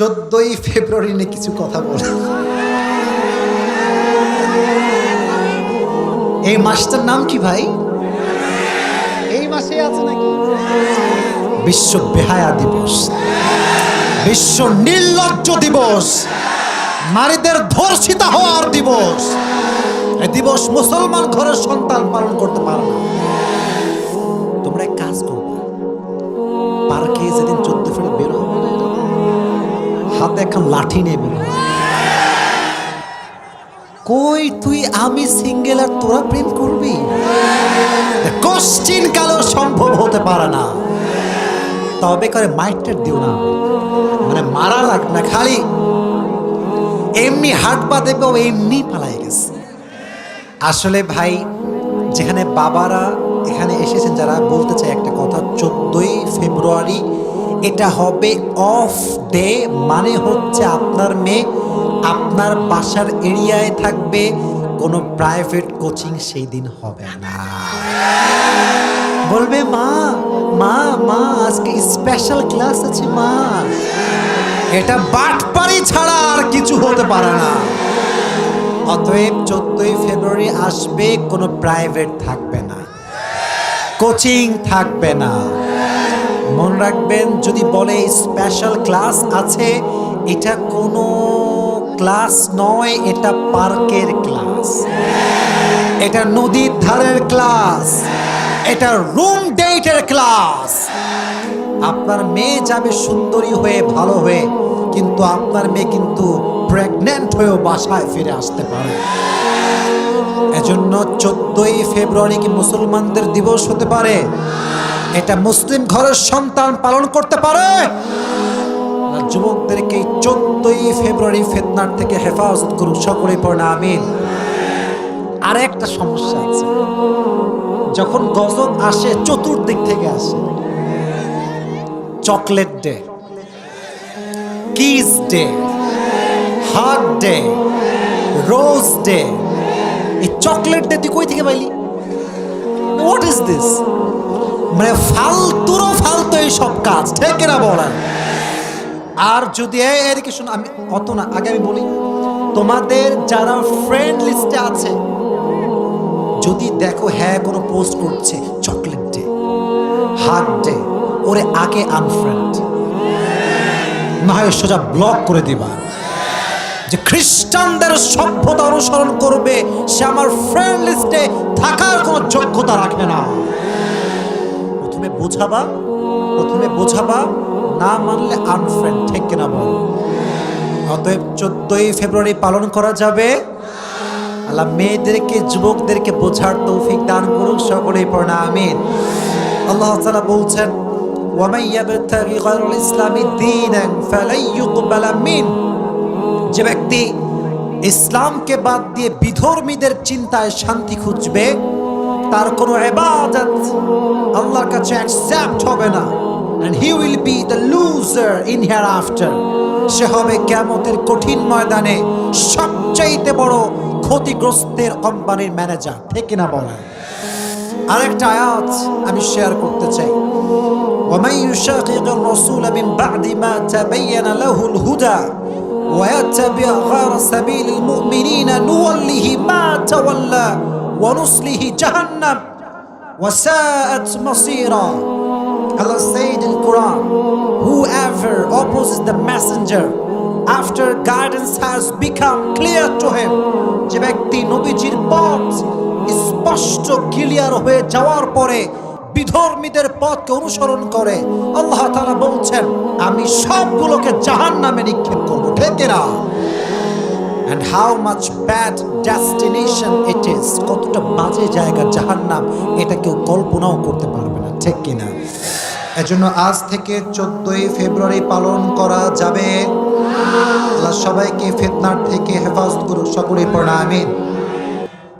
চোদ্দই ফেব্রুয়ারি নিয়ে কিছু কথা বল। এই মাসটার নাম কি ভাই? এই মাসে আছে নাকি? বিশ্ব বেহায়া দিবস। বিশ্ব নির্লজ্জ দিবস। নারীদের ধর্ষিতা হওয়ার দিবস। এই দিবস মুসলমান ঘরের সন্তান পালন করতে পারে না। তোমরা এক কাজ করবে। পার্কে যেদিন চোদ্দ ফেরত বের হাতে এখন লাঠি হবে। কই তুই আমি সিঙ্গেল আর তোরা প্রেম করবি? কোশ্চিন কালো সম্ভব হতে পারে না। তবে করে মাইটের দিও না। মানে মারা লাগ না, খালি এমনি হাট পা দেবে ও এমনি পালাই গেছে। আসলে ভাই, যেখানে বাবারা এখানে এসেছেন যারা, বলতে চাই একটা কথা, চোদ্দই ফেব্রুয়ারি এটা হবে অফ ডে মানে হচ্ছে আপনার মেয়ে আপনার বাসার এরিয়ায় থাকবে, কোনো প্রাইভেট কোচিং সেই দিন হবে না। বলবে, মা মা মা, আজকে স্পেশাল ক্লাস আছে, মা। এটা বাটপারি ছাড়া আর কিছু হতে পারে না। অতএব চোদ্দই ফেব্রুয়ারি আসবে, কোনো প্রাইভেট থাকবে না। কোচিং থাকবে না। মনে রাখবেন, যদি বলে স্পেশাল ক্লাস আছে, এটা কোনো ক্লাস নয়, এটা পার্কের ক্লাস এটা নদীর ধারের ক্লাস এটা রুম ডেটের ক্লাস আপনার মেয়ে যাবে সুন্দরী হয়ে, ভালো হয়ে, কিন্তু আপনার মেয়ে কিন্তু প্রেগনেন্ট হয়েও বাসায় ফিরে আসতে পারে। এজন্য চোদ্দই ফেব্রুয়ারি কি মুসলমানদের দিবস হতে পারে? এটা মুসলিম ঘরের সন্তান পালন করতে পারে। যুবকদেরকে চোদ্দই ফেব্রুয়ারি ফেতনার থেকে হেফাজত করুন সকলে পড়ে আমিন। আর একটা সমস্যা আছে, যখন গজব আসে, চতুর্দিক থেকে আসে, chocolate day, kiss day, heart day, rose day, এই চকলেট ডে তুই কই থেকে পাইলি? হোয়াট ইজ দিস মানে ফালতুরও ফালতু এই সব কাজ, ঠিক না বলেন? আর যদি এদিকে শোনো আমি অত না, আগে আমি বলি, তোমাদের যারা ফ্রেন্ড লিস্টে আছে, যদি দেখো হ্যাঁ কোনো পোস্ট করছে চকলেট ডে হার্ট ডে ওরে আগে আনফ্রেন্ড না হয় সোজা ব্লক করে দিবা। যে খ্রিস্টানদের সভ্যতা অনুসরণ করবে, সে আমার ফ্রেন্ড লিস্টে থাকার কোনো যোগ্যতা রাখে না। বোঝাবা? প্রথমে বোঝাবা, না মানলে আনফ্রেন্ড ঠিক কিনা বল? অতএব চোদ্দই ফেব্রুয়ারি পালন করা যাবে। আল্লাহ মেয়েদেরকে, যুবকদেরকে বোঝার তৌফিক দান করুক, সকলেই পড়না আমিন। আল্লাহ তাআলা বলছেন ওয়ামাই ইয়াবতাগি গায়রুল ইসলামি দীনান ফালাই ইউকবালা মিন। যে ব্যক্তি ইসলামকে বাদ দিয়ে বিধর্মীদের চিন্তায় শান্তি খুঁজবে তার কোনো ইবাদত আল্লাহর কাছে অ্যাকসেপ্ট হবে না and he will be the loser in hereafter সে হবে কিয়ামতের কঠিন ময়দানে সবচাইতে বড় ক্ষতিগ্রস্তের কোম্পানির ম্যানেজার ঠিক কিনা বলেন আরেকটা আয়াত আমি শেয়ার করতে চাই ومن يشاقق الرسول من بعد ما تبين له الهدى ويتبع غير سبيل المؤمنين نوله ما تولى ونصله جهنم وساءت مصيرا Allah said in Quran whoever opposes the messenger after guidance has become clear to him যে ব্যক্তি নবীজির পথ স্পষ্ট ক্লিয়ার হয়ে যাওয়ার পরে বিধর্মীদের পথকে অনুসরণ করে আল্লাহ তাআলা বলছেন আমি সবগুলোকে জাহান নামে নিক্ষেপ করবো ঠিক না and how much bad destination it is. কতটা বাজে জায়গা জাহান্নাম, এটা কেউ কল্পনাও করতে পারবে না, ঠিক কিনা? এজন্য আজ থেকে চোদ্দই ফেব্রুয়ারি পালন করা যাবে। আল্লাহ সবাইকে ফিতনার থেকে হেফাজত করুক, সকলেই পড়া আমিন।